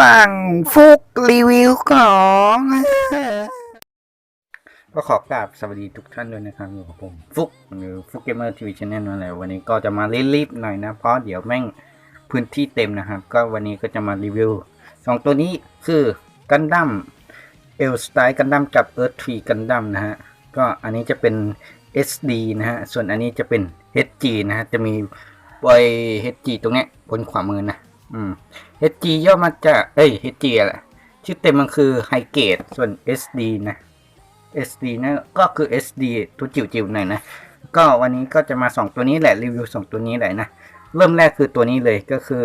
ว่างฟุกรีวิวของก็ขอกราบสวัสดีทุกท่านด้วยนะครับอยู่กับผมฟุกหรือฟุกเกมเมอร์ทีวีชแนลนั่นแหละวันนี้ก็จะมารีบๆหน่อยนะ เพราะเดี๋ยวแม่งพื้นที่เต็มนะครับ ก็วันนี้ก็จะมารีวิวสองตัวนี้คือกันดั้มเอลสไตล์กันดั้มกับเอิร์ธทรีกันดั้มนะฮะ ก็อันนี้จะเป็น SD นะฮะ ส่วนอันนี้จะเป็น HG นะฮะ จะมีไว HG ตรงเนี้ยบนขวามือนะ อืม HG ย่อมาจาก เอ้ย HG อะไรชื่อเต็มมันคือ High Grade ส่วน SD นะ SD นะก็คือ SD ตัวจิ๋วๆหน่อยนะ ก็วันนี้ก็จะมา 2 ตัวนี้แหละ รีวิว 2 ตัวนี้แหละนะ เริ่มแรกคือตัวนี้เลยก็คือ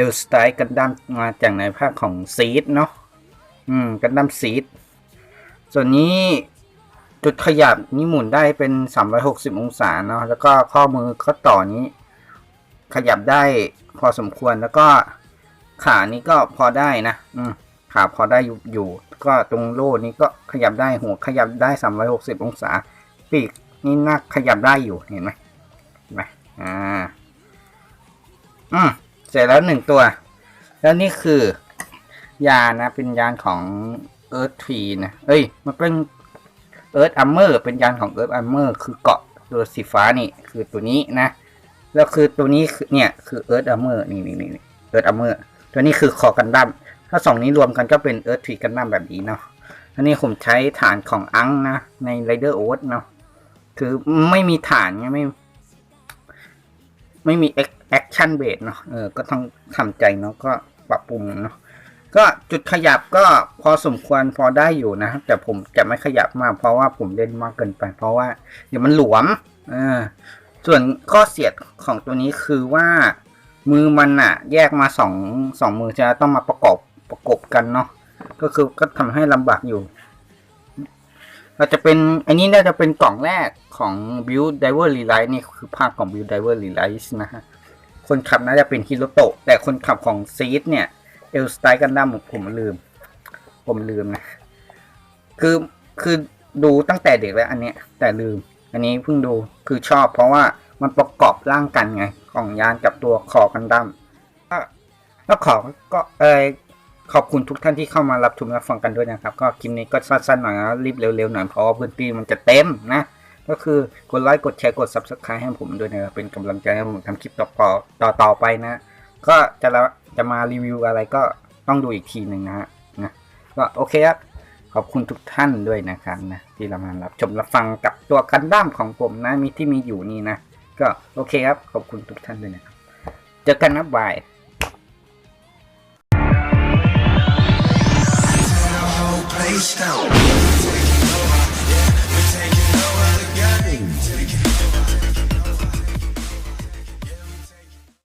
e l s t y l e กันดั้มมาจากในภาคของ Seed เนาะอืมกันดั้ม Seed ส่วนนี้จุดขยับนี่หมุนได้เป็น 360 องศาเนาะแล้วก็ข้อมือข้อต่อนี้ ขยับได้พอสมควรแล้วก็ขานี้ก็พอได้นะ อืมขาพอได้อยู่อยู่ ก็ตรงโล่นี้ก็ขยับได้หัวขยับได้ 360 องศา ปีกนี่น่าขยับได้อยู่เห็นไหมเห็นไหมอ่า อืมเสร็จแล้วหนึ่งตัว แล้วนี่คือยานะเป็นยานของ Earth Tree นะ เอ้ย มันเป็น Earth Armor เป็นยานของ Earth Armor คือเกาะตัวสีฟ้านี่คือตัวนี้นะ แล้วคือตัวนี้เนี่ยคือ Earth Armor นี่นี่นี่ Earth Armor ตัวนี้คือคอกันดั้มถ้าสองนี้รวมกันก็เป็น Earth Tree กันดั้มแบบนี้เนาะอันนี้ผมใช้ฐานของอังนะ ใน Rider o a t เนาะคือไม่มีฐานไงไม่ ไม่มีแอคชั่นเบสเนาะเออก็ต้องทำใจเนาะก็ปรับปรุงเนาะก็จุดขยับก็พอสมควรพอได้อยู่นะแต่ผมจะไม่ขยับมากเพราะว่าผมเล่นมากเกินไป เพราะว่าเดี๋ยวมันหลวมอ่า ส่วนข้อเสียดของตัวนี้คือว่ามือมันอะแยกมาสองสองมือจะต้องมาประกอบประกบกันเนาะก็คือก็ทำให้ลำบากอยู่ เราจะเป็นอันนี้น่าจะเป็นกล่องแรกของ Build Diver Relight นี่คือภาคของ Build Diver Relight นะฮะคนขับน่าจะเป็นฮิโรโตะแต่คนขับของซีดเนี่ยเอลสไตล์กันดั้มผมลืม ผมลืมนะ คือคือดูตั้งแต่เด็กแล้วอันเนี้ยแต่ลืม อันนี้เพิ่งดูคือชอบเพราะว่ามันประกอบร่างกันไง ของยานกับตัวคอกันดั้มก็แล้วขอก็เออขอบคุณทุกท่านที่เข้ามารับชมรับฟังกันด้วยนะครับ ก็คลิปนี้ก็สั้นๆหน่อยนะรีบเร็วๆหน่อยเพราะว่าพื้นที่มันจะเต็มนะ ก็คือกดไลค์กดแชร์กด subscribe ให้ผมด้วยนะครับเป็นกำลังใจให้ผมทำคลิปต่อต่อต่อไปนะ ก็จะละจะมารีวิวอะไรก็ต้องดูอีกทีหนึ่งนะฮะนะก็โอเคครับ ขอบคุณทุกท่านด้วยนะครับนะที่เรามารับชมรับฟังกับตัวกันด้ามของผมนะมีที่มีอยู่นี่นะ ก็โอเคครับ ขอบคุณทุกท่านด้วยนะครับ เจอกันนะบาย Stone.